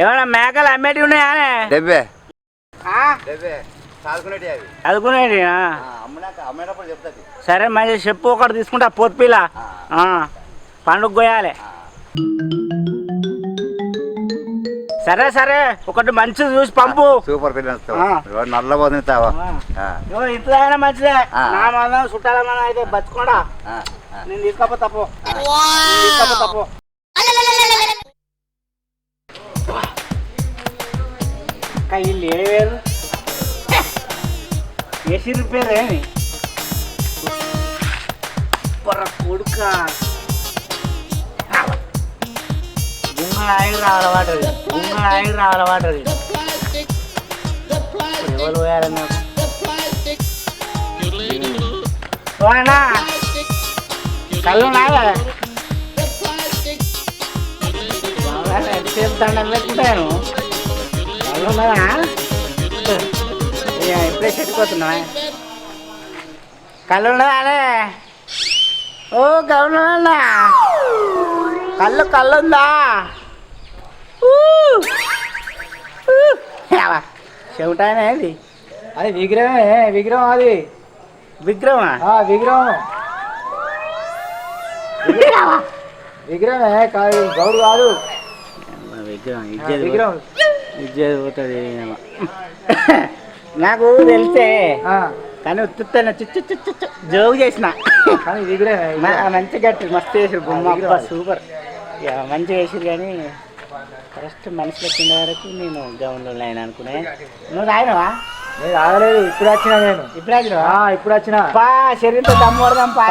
ఏమైనా మేకలు అమ్మేటివి ఉన్నాయా? డెబ్బే. డెబ్బే. చదువుకునేటి సరే మంచి చెప్పు ఒకటి తీసుకుంటా పోత్పిల్ల ఆ. పండుగ కొయ్యాలి సరే సరే ఒకటి మంచిది చూసి పంపు. సూపర్ పిల్లలు. నల్ల పోతుంది తావా ఆ. ఇగో ఇంట్లో మంచిదే. నా మందం చుట్టాల మందం అయితే బతుకోడా? నేను తీసుకపోతా పో నేను తీసుకపోతా వీళ్ళు ఏడు ఏసీ రిపేర్ ఏమి పొర కొడుక గుంగ ఆయిల్ రావాలవాటది గుంగ ఎవరు కళ్ళు నాగా ఉన్నాయా ఇక ఎప్పుడే చెట్టుకోతున్నా కళ్ళు ఉన్నదానే ఓ ఉన్నా కళ్ళు కళ్ళు ఉందా? చెవిటానే ఇది? అది విగ్రహమే విగ్రహం అది. విగ్రహమా? విగ్రహం. విగ్రహమే? కాదు గౌడు కాదు. విగ్రహం విగ్రహం. పోతుంది నాకు తెలిసే కానీ ఉత్తున్న చిచ్చు చిచ్చు జోగు చేసిన. కానీ విగ్రహమే మ- విగ్రహం. మంచి గట్టి మస్తు చేసారు బొమ్మ. సూపర్. మంచిగా వేసారు కానీ ఫస్ట్ మనిషికి వచ్చిన వరకు నేను గౌన్లో అయినా అనుకునే నువ్వు రాయనవా నేను ఆగలేదు ఇప్పుడు వచ్చిన నేను. ఇప్పుడు వచ్చినవా? ఆ, ఇప్పుడు వచ్చిన. పా శరీరంతో దమ్ము పడదాం పా.